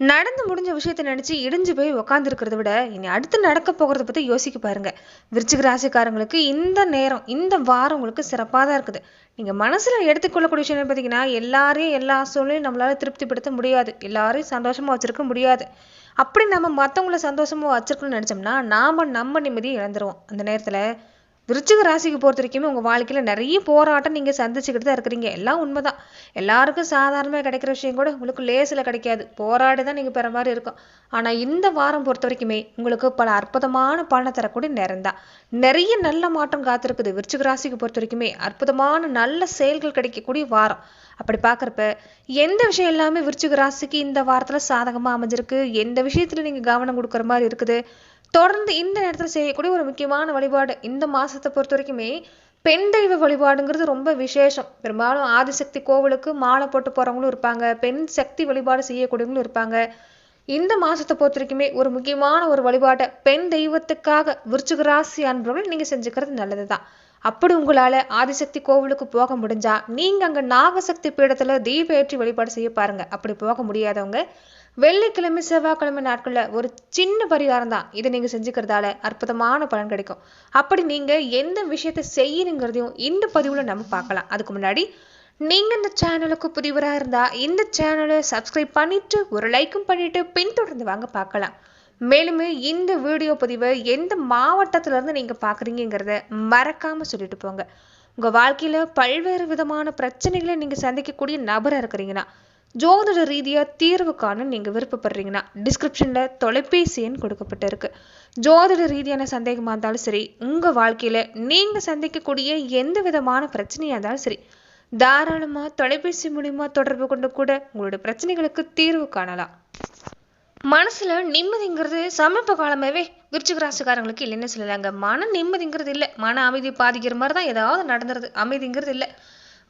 நடந்து முடிஞ்ச விஷயத்தை நினச்சி இடிஞ்சு போய் உக்காந்துருக்கிறத விட இனி அடுத்து நடக்க போகிறத பற்றி யோசிக்க பாருங்க. விருச்சிக ராசிக்காரங்களுக்கு இந்த நேரம் இந்த வாரம் உங்களுக்கு சிறப்பாக தான் இருக்குது. நீங்கள் மனசில் எடுத்துக்கொள்ளக்கூடிய விஷயம் என்ன பார்த்தீங்கன்னா எல்லாரையும் எல்லா சூழ்நிலையும் நம்மளால் திருப்திப்படுத்த முடியாது. எல்லாரையும் சந்தோஷமாக வச்சுருக்க முடியாது. அப்படி நம்ம மற்றவங்கள சந்தோஷமாக வச்சிருக்கணும்னு நினச்சோம்னா நாம நம்ம நிம்மதியை இழந்துருவோம். அந்த நேரத்தில் விருச்சிக ராசிக்கு பொறுத்த வரைக்குமே உங்கள் வாழ்க்கையில் நிறைய போராட்டம் நீங்கள் சந்திச்சுக்கிட்டு தான் இருக்கிறீங்க. எல்லாம் உண்மைதான். எல்லாருக்கும் சாதாரணமாக கிடைக்கிற விஷயம் கூட உங்களுக்கு லேசில் கிடைக்காது. போராடி தான் நீங்கள் பெற மாதிரி இருக்கும். ஆனால் இந்த வாரம் பொறுத்த வரைக்குமே உங்களுக்கு பல அற்புதமான பலனை தரக்கூடிய நேரம் தான். நிறைய நல்ல மாற்றம் காத்திருக்குது. விருச்சிக ராசிக்கு பொறுத்த வரைக்குமே அற்புதமான நல்ல செயல்கள் கிடைக்கக்கூடிய வாரம். அப்படி பார்க்குறப்ப எந்த விஷயம் எல்லாமே விருச்சிக ராசிக்கு இந்த வாரத்தில் சாதகமாக அமைஞ்சிருக்கு? எந்த விஷயத்தில் நீங்கள் கவனம் கொடுக்குற மாதிரி இருக்குது? தொடர்ந்து இந்த நேரத்தில் செய்யக்கூடிய ஒரு முக்கியமான வழிபாடு இந்த மாசத்தை பொறுத்த வரைக்குமே பெண் தெய்வ வழிபாடுங்கிறது ரொம்ப விசேஷம். பெரும்பாலும் ஆதிசக்தி கோவிலுக்கு மாலை போட்டு போறவங்களும் இருப்பாங்க. பெண் சக்தி வழிபாடு செய்யக்கூடியவங்களும் இருப்பாங்க. இந்த மாசத்தை பொறுத்த வரைக்குமே ஒரு முக்கியமான ஒரு வழிபாட்டை பெண் தெய்வத்துக்காக விருச்சிக ராசி அன்பர்கள் நீங்க செஞ்சுக்கிறது நல்லதுதான். அப்படி உங்களால ஆதிசக்தி கோவிலுக்கு போக முடிஞ்சா நீங்க அங்க நாகசக்தி பீடத்துல தீப ஏற்றி வழிபாடு செய்ய பாருங்க. அப்படி போக முடியாதவங்க வெள்ளிக்கிழமை செவ்வாய்க்கிழமை நாட்களில் ஒரு சின்ன பரிகாரம் தான். இதை நீங்கள் செஞ்சுக்கிறதால அற்புதமான பலன் கிடைக்கும். அப்படி நீங்கள் எந்த விஷயத்தை செய்யணுங்கிறதையும் இந்த பதிவில் நம்ம பார்க்கலாம். அதுக்கு முன்னாடி நீங்கள் இந்த சேனலுக்கு புதிவராக இருந்தால் இந்த சேனலை சப்ஸ்கிரைப் பண்ணிட்டு ஒரு லைக்கும் பண்ணிட்டு பின்தொடர்ந்து வாங்க பார்க்கலாம். மேலும் இந்த வீடியோ பதிவை எந்த மாவட்டத்துல இருந்து பார்க்குறீங்கிறத மறக்காமல் சொல்லிட்டு போங்க. உங்கள் வாழ்க்கையில் பல்வேறு விதமான பிரச்சனைகளை நீங்கள் சந்திக்கக்கூடிய நபராக இருக்கிறீங்கன்னா ஜோதிட ரீதியா தீர்வு காண நீங்க விருப்பப்படுறீங்கன்னா டிஸ்கிரிப்ஷன்ல தொலைபேசி எண் கொடுக்கப்பட்டிருக்கு. ஜோதிட ரீதியான சந்தேகமா இருந்தாலும் சரி உங்க வாழ்க்கையில நீங்க சந்திக்கக்கூடிய எந்த விதமான பிரச்சனையா இருந்தாலும் சரி தாராளமா தொலைபேசி மூலியமா தொடர்பு கொண்டு கூட உங்களுடைய பிரச்சனைகளுக்கு தீர்வு காணலாம். மனசுல நிம்மதிங்கிறது சமீப காலமாவே விருச்சிக ராசிக்காரங்களுக்கு இல்லைன்னு சொல்லலாங்க. மன நிம்மதிங்கிறது இல்லை. மன அமைதி பாதிக்கிற மாதிரி தான் ஏதாவது நடந்துருது. அமைதிங்கிறது இல்லை.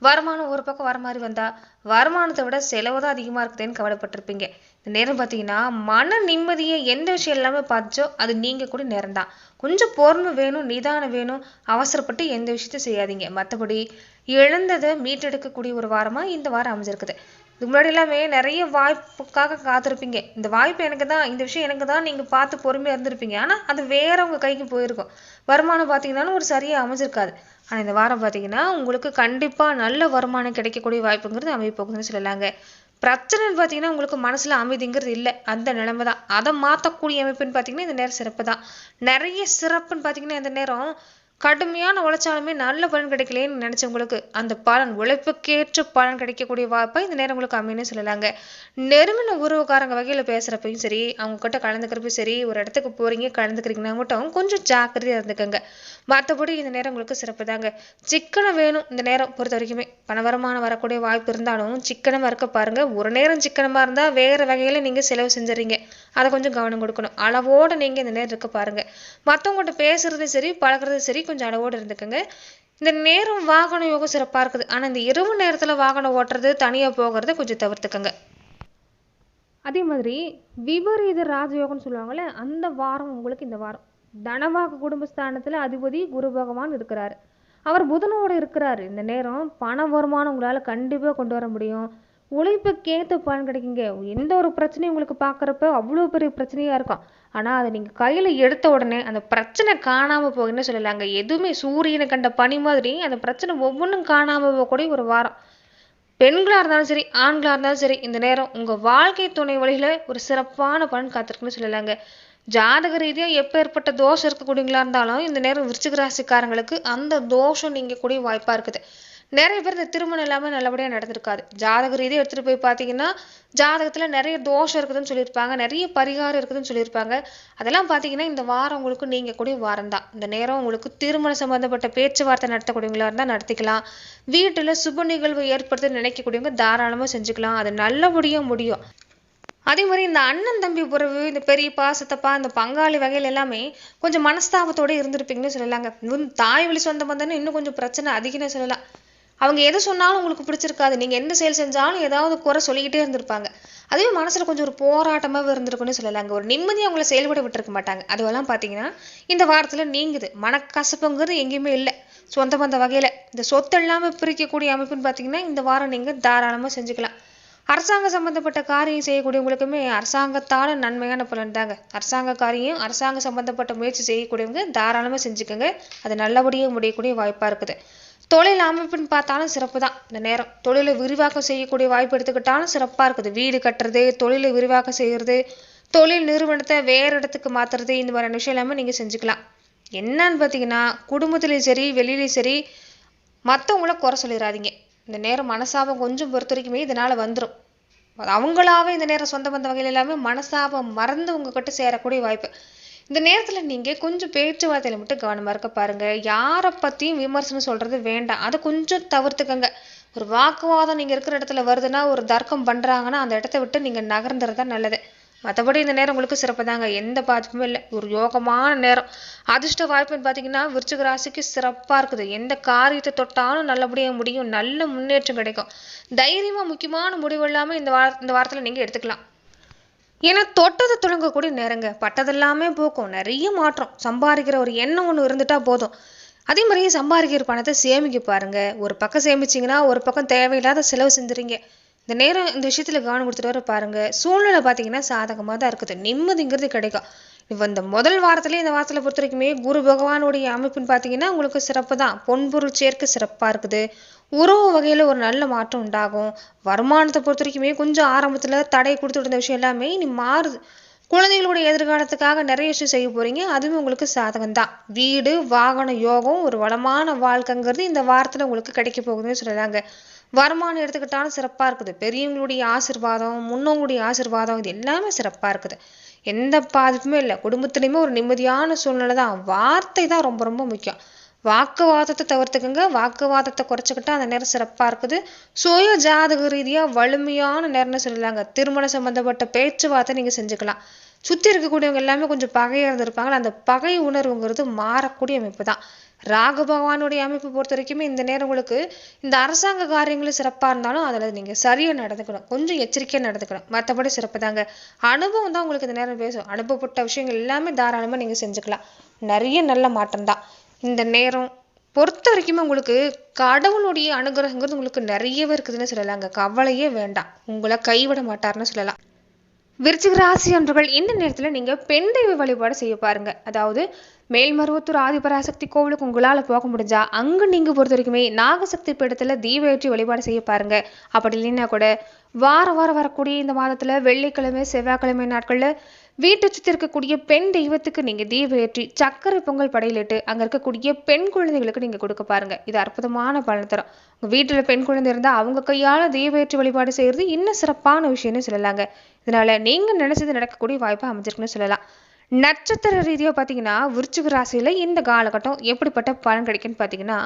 வருமானம் ஒரு பக்கம் வர மாதிரி வந்தா வருமானத்தை விட செலவு தான் அதிகமா இருக்குதுன்னு கவலைப்பட்டிருப்பீங்க. இந்த நேரம் பார்த்தீங்கன்னா மன நிம்மதியை எந்த விஷயம் எல்லாமே பார்த்துச்சோ அது நீங்க கூட நேரம் தான் கொஞ்சம் பொறுமை வேணும் நிதானம் வேணும் அவசரப்பட்டு எந்த விஷயத்தையும் செய்யாதீங்க. மற்றபடி இழந்ததை மீட்டெடுக்கக்கூடிய ஒரு வாரமா இந்த வாரம் அமைஞ்சிருக்குது. இதுக்கு முன்னாடி எல்லாமே நிறைய வாய்ப்புக்காக காத்திருப்பீங்க. இந்த வாய்ப்பு எனக்கு தான் இந்த விஷயம் எனக்கு தான் நீங்க பார்த்து பொறுமையா இருந்திருப்பீங்க. ஆனா அது வேற உங்க கைக்கு போயிருக்கும். வருமானம் பார்த்தீங்கன்னாலும் ஒரு சரியா அமைஞ்சிருக்காது. ஆனா இந்த வாரம் பார்த்தீங்கன்னா உங்களுக்கு கண்டிப்பா நல்ல வருமானம் கிடைக்கக்கூடிய வாய்ப்புங்கிறது அமைப்போகுதுன்னு சொல்லலாங்க. பிரச்சனைன்னு பார்த்தீங்கன்னா உங்களுக்கு மனசுல அமைதிங்கிறது இல்லை. அந்த நிலைமை தான். அதை மாற்றக்கூடிய அமைப்புன்னு பார்த்தீங்கன்னா இந்த நேரம் சிறப்பு தான். நிறைய சிறப்புன்னு பார்த்தீங்கன்னா இந்த நேரம் கடுமையான உழைச்சாலுமே நல்ல பலன் கிடைக்கலன்னு நினைச்சவங்களுக்கு அந்த பலன் உழைப்புக்கேற்ற பலன் கிடைக்கக்கூடிய வாய்ப்பை இந்த நேரம் உங்களுக்கு அமைன்னு சொல்லலாங்க. நெருங்கின உறவுக்காரங்க வகையில் பேசுறப்பையும் சரி அவங்க கிட்ட கலந்துக்கிறப்பையும் சரி ஒரு இடத்துக்கு போறீங்க கலந்துக்கிறீங்கன்னா மட்டும் கொஞ்சம் ஜாக்கிரதையா இருந்துக்கோங்க. மற்றபடி இந்த நேரம் உங்களுக்கு சிறப்பு தாங்க. சிக்கனம் வேணும் இந்த நேரம் பொறுத்த வரைக்குமே. பண வருமானம் வரக்கூடிய வாய்ப்பு இருந்தாலும் சிக்கனமாக இருக்க பாருங்க. ஒரு நேரம் சிக்கனமா இருந்தா வேற வகையில நீங்க செலவு செஞ்சுறீங்க அதை கொஞ்சம் கவனம் கொடுக்கணும். அளவோட நீங்க இந்த நேரம் இருக்க பாருங்க. மற்றவங்கள்ட்ட பேசுறதும் சரி பழகுறதும் சரி கொஞ்சம் அளவோடு இருந்துக்கோங்க. இந்த நேரம் வாகன யோகம் சிறப்பாக இருக்குது. ஆனா இந்த இரவு நேரத்துல வாகனம் ஓட்டுறது தனியா போகிறது கொஞ்சம் தவிர்த்துக்கங்க. அதே மாதிரி விபரீத ராஜயோகம்னு சொல்லுவாங்கல்ல அந்த வாரம் உங்களுக்கு இந்த வாரம். தனவாக்கு குடும்பஸ்தானத்தில் அதிபதி குரு பகவான் இருக்கிறார். அவர் புதனோட இருக்கிறாரு. இந்த நேரம் பண வருமானம் உங்களால கண்டிப்பா கொண்டு வர முடியும். உழைப்புக்கேற்ற பலன் கிடைக்குங்க. எந்த ஒரு பிரச்சனையும் உங்களுக்கு பார்க்குறப்ப அவ்வளோ பெரிய பிரச்சனையா இருக்கும். ஆனா அதை நீங்க கையில எடுத்த உடனே அந்த பிரச்சனை காணாம போகுன்னு சொல்லலாங்க. எதுவுமே சூரியனை கண்ட பனி மாதிரி அந்த பிரச்சனை ஒவ்வொன்றும் காணாம போகக்கூடிய ஒரு வாரம். பெண்களா இருந்தாலும் சரி ஆண்களா இருந்தாலும் சரி இந்த நேரம் உங்க வாழ்க்கை துணை வழியில ஒரு சிறப்பான பலன் காத்திருக்குன்னு சொல்லலாங்க. ஜாதக ரீதியா எப்பேற்பட்ட தோஷம் இருக்கக்கூடியங்களா இருந்தாலும் இந்த நேரம் விருச்சிக ராசிக்காரங்களுக்கு அந்த தோஷம் நீங்க கூடிய வாய்ப்பா இருக்குது. நிறைய பேர் இந்த திருமணம் இல்லாமல் நல்லபடியா நடந்திருக்காது. ஜாதக ரீதியாக எடுத்துட்டு போய் பார்த்தீங்கன்னா ஜாதகத்துல நிறைய தோஷம் இருக்குதுன்னு சொல்லியிருப்பாங்க நிறைய பரிகாரம் இருக்குதுன்னு சொல்லியிருப்பாங்க. அதெல்லாம் பார்த்தீங்கன்னா இந்த வாரம் உங்களுக்கு நீங்க கூடிய வாரம் தான். இந்த நேரம் உங்களுக்கு திருமணம் சம்பந்தப்பட்ட பேச்சுவார்த்தை நடத்தக்கூடியவங்களா இருந்தா நடத்திக்கலாம். வீட்டுல சுப நிகழ்வு ஏற்படுத்த நினைக்கக்கூடியவங்க தாராளமா செஞ்சுக்கலாம். அது நல்லபடியா முடியும். அதே மாதிரி இந்த அண்ணன் தம்பி உறவு இந்த பெரியப்பா சித்தப்பா இந்த பங்காளி வகையில் எல்லாமே கொஞ்சம் மனஸ்தாபத்தோட இருந்திருப்பீங்கன்னு சொல்லலாங்க. தாய் வழி சொந்த பந்தம்னு இன்னும் கொஞ்சம் பிரச்சனை அதிகம்னு சொல்லலாம். அவங்க எது சொன்னாலும் உங்களுக்கு பிடிச்சிருக்காது. நீங்கள் எந்த செயல் செஞ்சாலும் ஏதாவது குறை சொல்லிக்கிட்டே இருந்திருப்பாங்க. அதுவே மனசில் கொஞ்சம் ஒரு போராட்டமாவே சொல்லலை சொல்லலாங்க. ஒரு நிம்மதியா அவங்கள செயல்பட விட்டுருக்க மாட்டாங்க. அதுவெல்லாம் பார்த்தீங்கன்னா இந்த வாரத்தில் நீங்குது. மனக்கசப்புங்கிறது எங்கேயுமே இல்லை. சொந்த பந்த வகையில். இந்த சொத்து எல்லாமே பிரிக்கக்கூடிய அமைப்புன்னு பார்த்தீங்கன்னா இந்த வாரம் நீங்கள் தாராளமாக செஞ்சுக்கலாம். அரசாங்க சம்பந்தப்பட்ட காரியம் செய்யக்கூடியவங்களுக்குமே அரசாங்கத்தால் நன்மையான பலன் தாங்க. அரசாங்க காரியம் அரசாங்க சம்பந்தப்பட்ட முயற்சி செய்யக்கூடியவங்க தாராளமாக செஞ்சுக்கோங்க. அது நல்லபடியாக முடியக்கூடிய வாய்ப்பாக இருக்குது. தொழில் அமைப்புன்னு பார்த்தாலும் சிறப்பு தான் இந்த நேரம் தொழிலை விரிவாக்கம் செய்யக்கூடிய வாய்ப்பு எடுத்துக்கிட்டாலும் சிறப்பாக இருக்குது. வீடு கட்டுறது தொழிலை விரிவாக்கம் செய்கிறது தொழில் நிறுவனத்தை வேறு இடத்துக்கு மாற்றுறது இந்த மாதிரியான விஷயம் எல்லாமே நீங்கள் செஞ்சுக்கலாம். என்னன்னு பார்த்தீங்கன்னா குடும்பத்துலேயும் சரி வெளியிலையும் சரி மற்றவங்கள குறை சொல்லிடாதீங்க இந்த நேரம் மனசாபம் கொஞ்சம் பொறுத்த வரைக்குமே இதனால் வந்துடும் அவங்களாவே இந்த நேரம் சொந்த பந்த வகையில் எல்லாமே மனசாபம் மறந்து உங்ககிட்ட சேரக்கூடிய வாய்ப்பு. இந்த நேரத்தில் நீங்கள் கொஞ்சம் பேச்சுவார்த்தையில் மட்டும் கவனமாக இருக்க பாருங்கள் யாரை பற்றியும் விமர்சனம் சொல்கிறது வேண்டாம். அதை கொஞ்சம் தவிர்த்துக்கங்க. ஒரு வாக்குவாதம் நீங்கள் இருக்கிற இடத்துல வருதுன்னா ஒரு தர்க்கம் பண்ணுறாங்கன்னா அந்த இடத்த விட்டு நீங்கள் நகர்ந்துறது தான் நல்லது. மற்றபடி இந்த நேரம் உங்களுக்கு சிறப்பு தாங்க எந்த பாதிப்புமே இல்லை. ஒரு யோகமான நேரம். அதிர்ஷ்ட வாய்ப்புன்னு பார்த்தீங்கன்னா விருச்சிக ராசிக்கு சிறப்பாக இருக்குது. எந்த காரியத்தை தொட்டாலும் நல்லபடியாக முடியும். நல்ல முன்னேற்றம் கிடைக்கும். தைரியமாக முக்கியமான முடிவு இல்லாமல் இந்த வார இந்த வாரத்தில் நீங்கள் எடுத்துக்கலாம். ஏன்னா தொட்டதை தொடங்கக்கூடிய நேரங்க. பட்டதெல்லாமே போக்கும். நிறைய மாற்றம். சம்பாதிக்கிற ஒரு எண்ணம் ஒன்று இருந்துட்டா போதும். அதே மாதிரியே சம்பாதிக்கிற பணத்தை சேமிக்க பாருங்க. ஒரு பக்கம் சேமிச்சிங்கன்னா ஒரு பக்கம் தேவையில்லாத செலவு செஞ்சுறீங்க. இந்த நேரம் இந்த விஷயத்துல கவனம் கொடுத்துட்டு வர பாருங்க. சூழ்நிலை பார்த்தீங்கன்னா சாதகமாக தான் இருக்குது. நிம்மதிங்கிறது கிடைக்கும். இப்போ இந்த முதல் வாரத்திலே இந்த வாரத்தில் பொறுத்த வரைக்குமே குரு பகவானுடைய அமைப்புன்னு பார்த்தீங்கன்னா உங்களுக்கு சிறப்பு தான் பொன்பொருள் சேர்க்க சிறப்பாக இருக்குது. உறவு வகையில் ஒரு நல்ல மாற்றம் உண்டாகும். வருமானத்தை பொறுத்த வரைக்குமே கொஞ்சம் ஆரம்பத்தில் தடை கொடுத்துட்டு இருந்த விஷயம் எல்லாமே இனி மாறுது குழந்தைகளுடைய எதிர்காலத்துக்காக நிறைய விஷயம் செய்ய போறீங்க. அதுவும் உங்களுக்கு சாதகம் தான். வீடு வாகன யோகம் ஒரு வளமான வாழ்க்கைங்கிறது இந்த வாரத்தில் உங்களுக்கு கிடைக்க போகுதுன்னு சொல்லலாங்க. வருமானம் எடுத்துக்கிட்டாலும் சிறப்பாக இருக்குது. பெரியவங்களுடைய ஆசிர்வாதம் முன்னவங்களுடைய ஆசிர்வாதம் இது எல்லாமே சிறப்பாக இருக்குது. எந்த பாதிப்புமே இல்லை. குடும்பத்துலேயுமே ஒரு நிம்மதியான சூழ்நிலை தான். வார்த்தை தான் ரொம்ப ரொம்ப முக்கியம். வாக்குவாதத்தை தவிர்த்துக்கங்க. வாக்குவாதத்தை குறைச்சிக்கிட்டா அந்த நேரம் சிறப்பாக இருக்குது. சுய ஜாதக ரீதியாக வலிமையான நேரம்னு சொல்லலாங்க. திருமணம் சம்மந்தப்பட்ட பேச்சுவார்த்தை நீங்கள் செஞ்சுக்கலாம். சுற்றி இருக்கக்கூடியவங்க எல்லாமே கொஞ்சம் பகையாக இருந்திருப்பாங்களா அந்த பகை உணர்வுங்கிறது மாறக்கூடிய அமைப்பு தான். ராகு பகவானுடைய அமைப்பு பொறுத்த வரைக்குமே இந்த நேரம் உங்களுக்கு இந்த அரசாங்க காரியங்களும் சிறப்பாக இருந்தாலும் அதில் நீங்கள் சரியாக நடந்துக்கணும். கொஞ்சம் எச்சரிக்கையாக நடந்துக்கணும். மற்றபடி சிறப்பு தாங்க. அனுபவம் தான் உங்களுக்கு இந்த நேரம் பேசும். அனுபவப்பட்ட விஷயங்கள் எல்லாமே தாராளமாக நீங்கள் செஞ்சுக்கலாம். நிறைய நல்ல மாற்றம் தான். இந்த நேரம். பொறுத்த வரைக்குமே உங்களுக்கு கடவுளுடைய அனுகிரகங்கிறது உங்களுக்கு நிறையவே இருக்குதுன்னு சொல்லலாங்க. கவலையே வேண்டாம். உங்களை கைவிட மாட்டார்னு சொல்லலாம். விருச்சிக ராசி அன்றுகள் இந்த நேரத்தில் நீங்கள் பெண் தெய்வ வழிபாடு செய்ய பாருங்க. அதாவது மேல்மருவத்தூர் ஆதிபராசக்தி கோவிலுக்கு உங்களால் போக முடிஞ்சா அங்கே நீங்கள் பொறுத்த வரைக்குமே நாகசக்தி பீடத்தில் தீப ஏற்றி வழிபாடு செய்ய பாருங்க. அப்படி இல்லைன்னா கூட வாரம் வாரம் வரக்கூடிய இந்த மாதத்தில் வெள்ளிக்கிழமை செவ்வாய்க்கிழமை நாட்களில் வீட்டை சுற்றி இருக்கக்கூடிய பெண் தெய்வத்துக்கு நீங்கள் தீப ஏற்றி சக்கரை பொங்கல் படையிலிட்டு அங்கே இருக்கக்கூடிய பெண் குழந்தைகளுக்கு நீங்கள் கொடுக்க பாருங்க. இது அற்புதமான பலன் தரும் உங்கள் வீட்டில் பெண் குழந்தை இருந்தால் அவங்க கையால் தீப ஏற்றி வழிபாடு செய்கிறது இன்னும் சிறப்பான விஷயம்னு சொல்லலாங்க. இதனால நீங்கள் நினச்சது நடக்கக்கூடிய வாய்ப்பாக அமைஞ்சிருக்குன்னு சொல்லலாம். நட்சத்திர ரீதியாக பார்த்தீங்கன்னா விருச்சிக ராசியில் இந்த காலகட்டம் எப்படிப்பட்ட பலன் கிடைக்குன்னு பார்த்தீங்கன்னா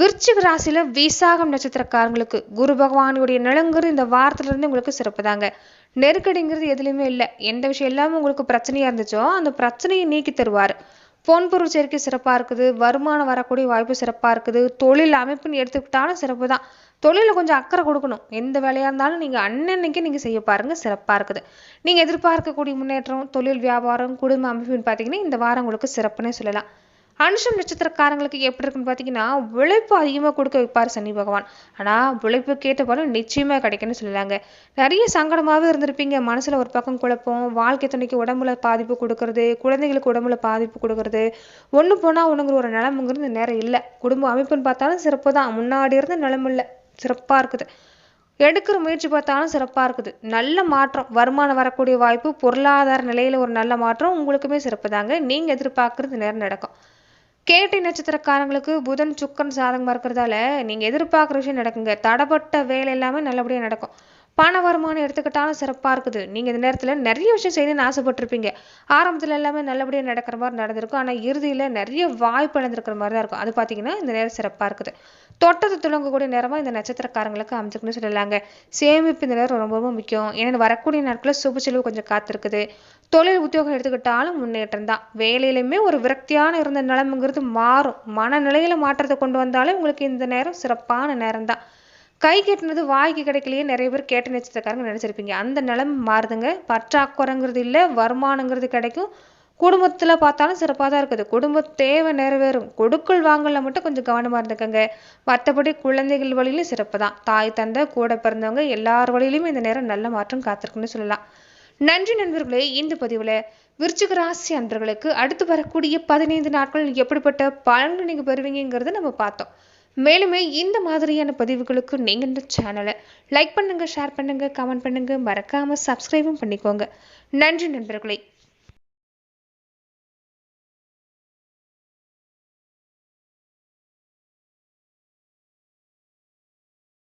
விருச்சிக ராசியில் விசாகம் நட்சத்திரக்காரங்களுக்கு குரு பகவானுடைய நிலங்குறது இந்த வாரத்திலிருந்து உங்களுக்கு சிறப்பு தாங்க நெருக்கடிங்கிறது எதுலையுமே இல்லை. எந்த விஷயம் எல்லாமே உங்களுக்கு பிரச்சனையாக இருந்துச்சோ அந்த பிரச்சனையை நீக்கி தருவார். பொன்பொருள் சேர்க்கை சிறப்பாக இருக்குது. வருமானம் வரக்கூடிய வாய்ப்பு சிறப்பாக இருக்குது. தொழில் அமைப்புன்னு எடுத்துக்கிட்டாலும் சிறப்பு தான். தொழிலில் கொஞ்சம் அக்கறை கொடுக்கணும். எந்த வேலையாக இருந்தாலும் நீங்கள் அன்னன்னைக்கு நீங்கள் செய்ய பாருங்கள் சிறப்பாக இருக்குது. நீங்கள் எதிர்பார்க்கக்கூடிய முன்னேற்றம் தொழில் வியாபாரம் குடும்ப அமைப்புன்னு பார்த்தீங்கன்னா இந்த வாரம் உங்களுக்கு சிறப்புன்னே சொல்லலாம். அனுஷம் நட்சத்திரக்காரங்களுக்கு எப்படி இருக்குன்னு பார்த்தீங்கன்னா உழைப்பு அதிகமாக கொடுக்க வைப்பார் சனி பகவான். ஆனால் உழைப்பு கேட்ட பலன் நிச்சயமாக கிடைக்குன்னு சொல்லலாங்க நிறைய சங்கடமாகவே இருந்திருப்பீங்க. மனசில் ஒரு பக்கம் குழப்பம் வாழ்க்கை துணைக்கு உடம்புல பாதிப்பு கொடுக்கறது குழந்தைகளுக்கு உடம்புல பாதிப்பு கொடுக்கறது. ஒன்று போனால் ஒன்றுங்கிற ஒரு நிலமுங்கிறது நேரம் இல்லை. குடும்ப அமைப்புன்னு பார்த்தாலும் சிறப்பு தான். முன்னாடி இருந்த நிலம இல்லை. சிறப்பாக இருக்குது. எடுக்கிற முயற்சி பார்த்தாலும் சிறப்பாக இருக்குது. நல்ல மாற்றம் வருமானம் வரக்கூடிய வாய்ப்பு பொருளாதார நிலையில் ஒரு நல்ல மாற்றம் உங்களுக்குமே சிறப்பு தாங்க. நீங்கள் எதிர்பார்க்குறது நேரம் நடக்கும். கேட்டை நட்சத்திரக்காரங்களுக்கு புதன் சுக்கன் சாதகமாக இருக்கிறதால நீங்கள் எதிர்பார்க்குற விஷயம் நடக்குங்க. தடப்பட்ட வேலை எல்லாமே நல்லபடியாக நடக்கும். பண வருமானம் எடுத்துக்கிட்டாலும் சிறப்பாக இருக்குது. நீங்கள் இந்த நேரத்தில் நிறைய விஷயம் செய்யணும்னு ஆசைப்பட்டிருப்பீங்க. ஆரம்பத்தில் எல்லாமே நல்லபடியாக நடக்கிற மாதிரி நடந்திருக்கும். ஆனால் இறுதியில் நிறைய வாய்ப்பு இழந்திருக்கிற மாதிரி தான் இருக்கும். அது பார்த்தீங்கன்னா இந்த நேரம் சிறப்பாக இருக்குது. தொட்டது துளங்கக்கூடிய நேரமாக இந்த நட்சத்திரக்காரங்களுக்கு அமைச்சிருக்குன்னு சொல்லலாங்க. சேமிப்பு இந்த நேரம் ரொம்ப ரொம்ப முக்கியம். ஏன்னா வரக்கூடிய நாட்களில் சுப செலவு கொஞ்சம் காத்திருக்குது. தொழில் உத்தியோகம் எடுத்துக்கிட்டாலும் முன்னேற்றம் தான். வேலையிலையுமே ஒரு விரக்தியான இருந்த நிலைமைங்கிறது மாறும். மனநிலையில் மாற்றத்தை கொண்டு வந்தாலே உங்களுக்கு இந்த நேரம் சிறப்பான நேரம் தான். கை கெட்டினது வாய்க்கு கிடைக்கலையே நிறைய பேர் கேட்ட நட்சத்திரக்காரங்க நினைச்சிருப்பீங்க. அந்த நிலைமை மாறுதுங்க. பற்றாக்குறைங்கிறது இல்லை வருமானங்கிறது கிடைக்கும். குடும்பத்துல பார்த்தாலும் சிறப்பாக தான் இருக்குது. குடும்ப தேவை நிறைவேறும். கொடுக்கல் வாங்கல மட்டும் கொஞ்சம் கவனமா இருந்துக்கோங்க. மற்றபடி குழந்தைகள் வழியிலும் சிறப்பு தான். தாய் தந்தை கூட பிறந்தவங்க எல்லார் வழியிலுமே இந்த நேரம் நல்ல மாற்றம் காத்திருக்குன்னு சொல்லலாம். நன்றி நண்பர்களே இந்த பதிவில் விருச்சிக ராசி அன்பர்களுக்கு அடுத்து வரக்கூடிய பதினைந்து நாட்கள் எப்படிப்பட்ட பலன்கள் நீங்கள் பெறுவீங்கிறத நம்ம பார்த்தோம். மேலுமே இந்த மாதிரியான பதிவுகளுக்கு நீங்கள் இந்த சேனலை லைக் பண்ணுங்கள் ஷேர் பண்ணுங்கள் கமெண்ட் பண்ணுங்கள் மறக்காமல் சப்ஸ்கிரைபும் பண்ணிக்கோங்க. நன்றி நண்பர்களே.